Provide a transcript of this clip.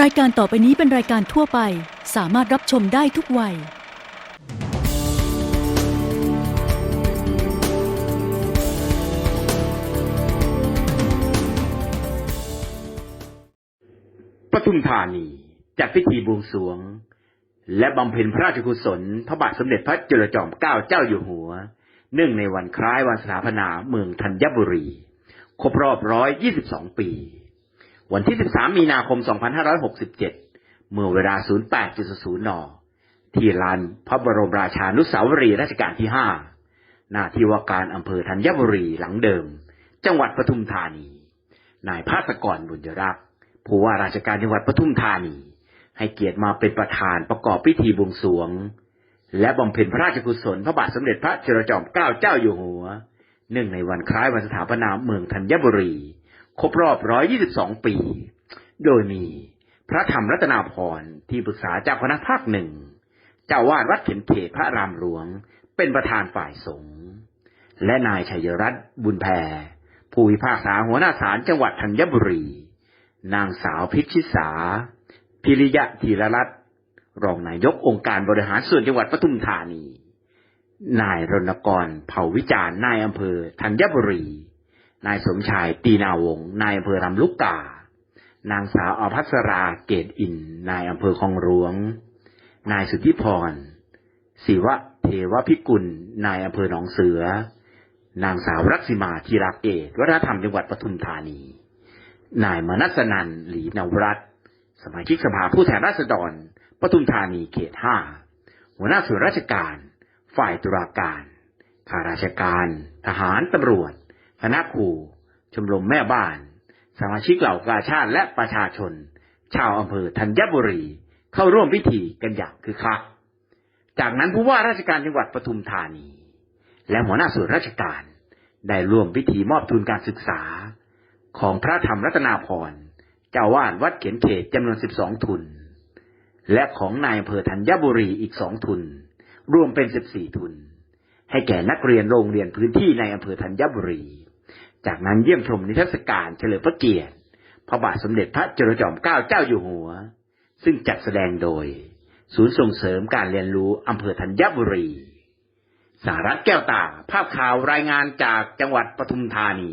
รายการต่อไปนี้เป็นรายการทั่วไป สามารถรับชมได้ทุกวัย ปทุมธานีจัดพิธีบวงสรวง และบำเพ็ญพระราชกุศลพระบาทสมเด็จพระจุลจอมเกล้าเจ้าอยู่หัว เนื่องในวันคล้ายวันสถาปนาเมืองธัญบุรี ครบรอบร้อยยี่สิบสองปี วันที่ 13 มีนาคม 2567 เมื่อเวลา 08.00 น ที่ลานพระบรมราชานุสาวรีย์รัชกาลที่ 5 หน้าที่ว่าการอำเภอธัญบุรีหลังเดิม จังหวัดปทุมธานี นายภาสกรบุญยรักษ์ผู้ว่าราชการจังหวัดปทุมธานี ให้เกียรติมาเป็นประธานประกอบพิธีบวงสรวง และบำเพ็ญพระราชกุศลพระบาทสมเด็จพระจุลจอมเกล้าเจ้าอยู่หัว เนื่องในวันคล้ายวันสถาปนาเมืองธัญบุรี ครบรอบ 122 ปี โดยมีพระธรรมรัตนาพรที่ปรึกษาเจ้าคณะภาคหนึ่ง เจ้าวาดวัดเข็มเขตพระรามหลวง เป็นประธานฝ่ายสงฆ์และนายชัยรัตน์บุญแพรผู้พิพากษาหัวหน้าศาลจังหวัดธัญบุรี นางสาวพิชิสา พิริยะธีรรัตน์รองนายกองค์การบริหารส่วนจังหวัดปทุมธานี นายรณกรเผ่าวิจารณ์นายอำเภอธัญบุรี นายสมชายตีนาวงนายอำเภอรำลูกกา นางสาวอภัสราเกตอิน นายอำเภอคลองหลวง นายสุทธิพรศิวะเทวพิกุล นายอำเภอหนองเสือ นางสาวรักษิมาธีราเกตวัฒนธรรมจังหวัดปทุมธานี นายมนัสนันหลีนวรัตสมาชิกสภาผู้แทนราษฎรปทุมธานีเขตห้าหัวหน้าส่วนราชการ ฝ่ายตุลาการข้าราชการ ทหารตำรวจ คณะครูชมรมแม่บ้าน สมาชิกเหล่ากาชาติและประชาชน ชาวอำเภอธัญบุรี เข้าร่วมพิธีกันอย่างคึกคัก จากนั้นผู้ว่าราชการจังหวัดปทุมธานี และหัวหน้าส่วนราชการ ได้ร่วมพิธีมอบทุนการศึกษา ของพระธรรมรัตนาพรเจ้าวาดวัดเขียนเขตจำนวน12ทุน และของนายอำเภอธัญบุรีอีกสองทุน รวมเป็น14ทุน ให้แก่นักเรียนโรงเรียนพื้นที่ในอำเภอธัญบุรี จากนั้นเยี่ยมชมนิทรรศการเฉลิมพระเกียรติพระบาทสมเด็จพระจุลจอมเกล้าเจ้าอยู่หัว ซึ่งจัดแสดงโดย ศูนย์ส่งเสริมการเรียนรู้อำเภอธัญบุรี สารัตแก้วตา ภาพข่าวรายงานจากจังหวัดปทุมธานี